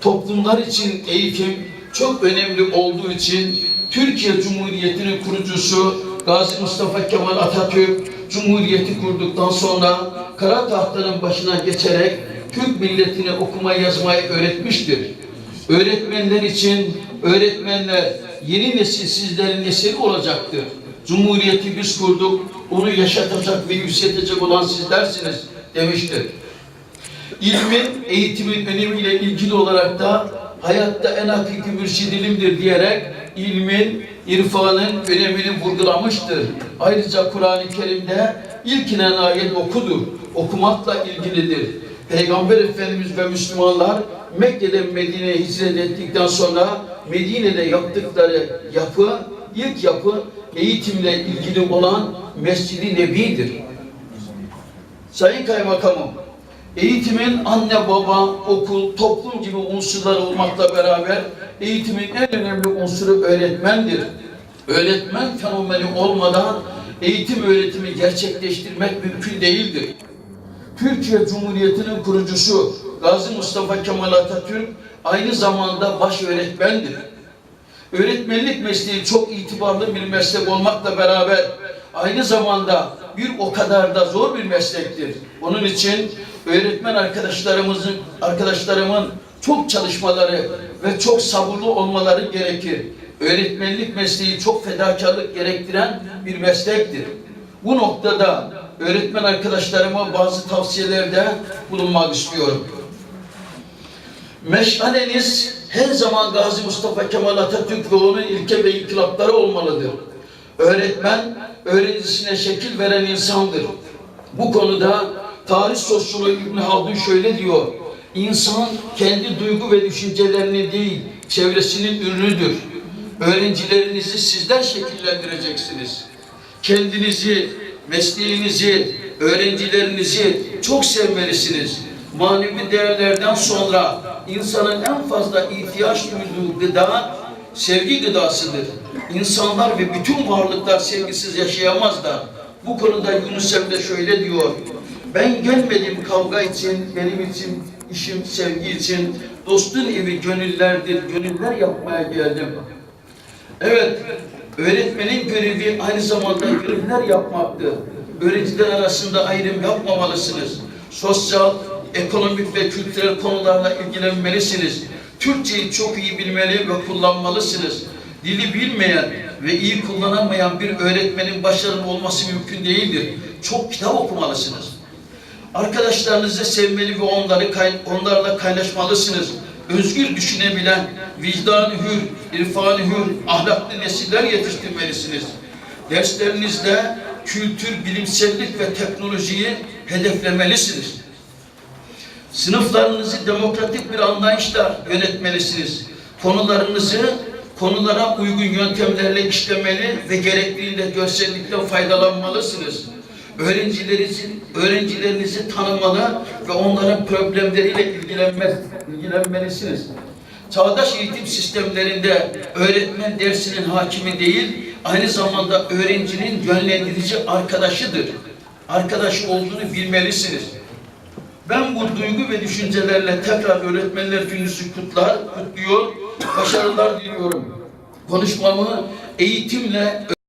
toplumlar için eğitim çok önemli olduğu için Türkiye Cumhuriyeti'nin kurucusu Gazi Mustafa Kemal Atatürk Cumhuriyeti kurduktan sonra kara tahtanın başına geçerek Türk milletine okuma yazmayı öğretmiştir. Öğretmenler için öğretmenler yeni nesil sizlerin nesili olacaktır. Cumhuriyeti biz kurduk, onu yaşatacak ve yükseltecek olan sizlersiniz demiştir. İlmin, eğitimin önemiyle ilgili olarak da hayatta en hakiki mürşidilimdir diyerek ilmin, irfanın önemini vurgulamıştır. Ayrıca Kur'an-ı Kerim'de ilk inen ayet okudur, okumakla ilgilidir. Peygamber Efendimiz ve Müslümanlar Mekke'den Medine'ye hicret ettikten sonra Medine'de yaptıkları yapı, ilk yapı eğitimle ilgili olan Mescid-i Nebi'dir. Sayın Kaymakamım, eğitimin anne baba, okul, toplum gibi unsurlar olmakla beraber eğitimin en önemli unsuru öğretmendir. Öğretmen fenomeni olmadan eğitim öğretimi gerçekleştirmek mümkün değildir. Türkiye Cumhuriyeti'nin kurucusu Gazi Mustafa Kemal Atatürk aynı zamanda baş öğretmendir. Öğretmenlik mesleği çok itibarlı bir meslek olmakla beraber aynı zamanda bir o kadar da zor bir meslektir. Onun için öğretmen arkadaşlarımızın arkadaşlarımın çok çalışmaları ve çok sabırlı olmaları gerekir. Öğretmenlik mesleği çok fedakarlık gerektiren bir meslektir. Bu noktada öğretmen arkadaşlarıma bazı tavsiyelerde bulunmak istiyorum. Meşaleniz her zaman Gazi Mustafa Kemal Atatürk ve onun ilke ve inkılapları olmalıdır. Öğretmen, öğrencisine şekil veren insandır. Bu konuda tarih sosyoloğu İbn Haldun şöyle diyor. İnsan kendi duygu ve düşüncelerini değil, çevresinin ürünüdür. Öğrencilerinizi sizler şekillendireceksiniz. Kendinizi, mesleğinizi, öğrencilerinizi çok sevmelisiniz. Manevi değerlerden sonra insanın en fazla ihtiyaç duyduğu gıda sevgi gıdasıdır. İnsanlar ve bütün varlıklar sevgisiz yaşayamazlar. Bu konuda Yunus Emre şöyle diyor. Ben gelmedim kavga için, benim için, işim sevgi için. Dostun evi gönüllerdir, gönüller yapmaya geldim. Evet, öğretmenin görevi aynı zamanda görevler yapmaktır. Öğrenciler arasında ayrım yapmamalısınız. Sosyal, ekonomik ve kültürel konularla ilgilenmelisiniz. Türkçeyi çok iyi bilmeli ve kullanmalısınız. Dili bilmeyen ve iyi kullanamayan bir öğretmenin başarılı olması mümkün değildir. Çok kitap okumalısınız. Arkadaşlarınızı sevmeli ve onları onlarla kaynaşmalısınız. Özgür düşünebilen, vicdanı hür, irfanı hür, ahlaklı nesiller yetiştirmelisiniz. Derslerinizde kültür, bilimsellik ve teknolojiyi hedeflemelisiniz. Sınıflarınızı demokratik bir anlayışla yönetmelisiniz. Konularınızı konulara uygun yöntemlerle işlemeli ve gerektiğinde görsellikten faydalanmalısınız. Öğrencilerinizin, öğrencilerinizi tanımalı ve onların problemleriyle ilgilenme, ilgilenmelisiniz. Çağdaş eğitim sistemlerinde öğretmen dersinin hakimi değil, aynı zamanda öğrencinin yönlendirici arkadaşıdır. Arkadaş olduğunu bilmelisiniz. Ben bu duygu ve düşüncelerle tekrar öğretmenler gününüzü kutlar, kutluyor, başarılar diliyorum. Konuşmamı eğitimle